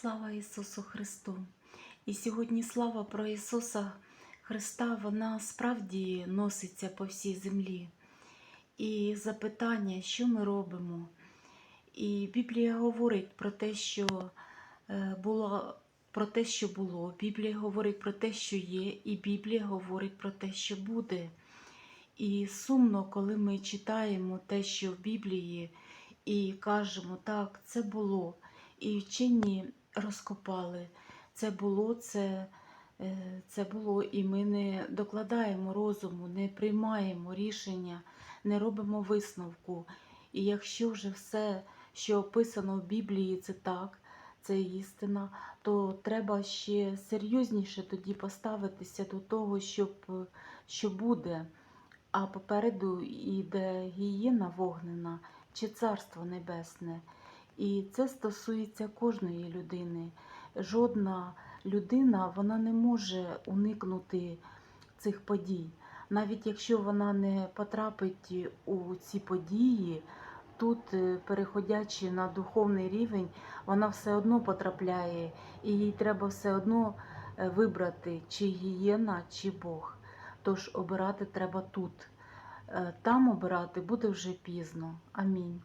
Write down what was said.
Слава Ісусу Христу! І сьогодні слава про Ісуса Христа, вона справді носиться по всій землі. І запитання, що ми робимо. І Біблія говорить про те, що е, було, про те, що було. Біблія говорить про те, що є, і Біблія говорить про те, що буде. І сумно, коли ми читаємо те, що в Біблії, і кажемо, так, це було. І вчені розкопали. Це було, це, е, це було, і ми не докладаємо розуму, не приймаємо рішення, не робимо висновку. І якщо вже все, що описано в Біблії, це так, це істина, то треба ще серйозніше тоді поставитися до того, щоб, що буде. А попереду йде гієна вогнена чи царство небесне. І це стосується кожної людини. Жодна людина вона не може уникнути цих подій. Навіть якщо вона не потрапить у ці події, тут, е, переходячи на духовний рівень, вона все одно потрапляє, і їй треба все одно е, вибрати, чи гієна, чи Бог. Тож обирати треба тут. Е, Там обирати буде вже пізно. Амінь.